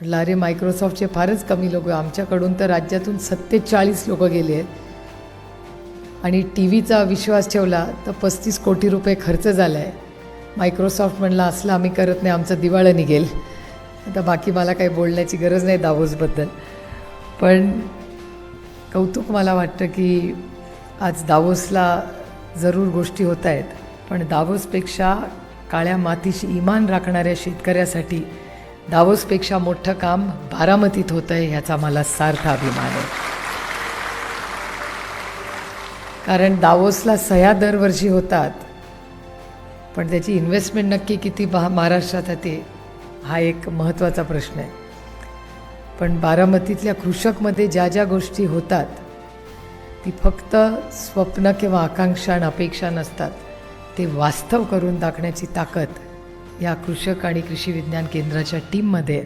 म्हटलं अरे मायक्रोसॉफ्टचे फारच कमी लोक आमच्याकडून तर राज्यातून सत्तेचाळीस लोक गेले आहेत. आणि टी व्हीचा विश्वास ठेवला तर पस्तीस कोटी रुपये खर्च झाला आहे मायक्रोसॉफ्ट म्हणलं असलं आम्ही करत नाही आमचं दिवाळं निघेल. आता बाकी मला काही बोलण्याची गरज नाही दावोसबद्दल. पण कौतुक मला वाटतं की आज दावोसला जरूर गोष्टी होत आहेत. पण दावोसपेक्षा काळ्या मातीशी इमान राखणाऱ्या शेतकऱ्यासाठी दावोसपेक्षा मोठं काम बारामतीत होतं आहे ह्याचा मला सार्थ अभिमान आहे. कारण दावोसला सह्या दरवर्षी होतात पण त्याची इन्व्हेस्टमेंट नक्की किती महा महाराष्ट्रात होते हा एक महत्त्वाचा प्रश्न आहे. पण बारामतीतल्या कृषकमध्ये ज्या ज्या गोष्टी होतात ती फक्त स्वप्न किंवा आकांक्षा आणि अपेक्षा नसतात ते वास्तव करून दाखण्याची ताकद या कृषक आणि कृषी विज्ञान केंद्राच्या टीममध्ये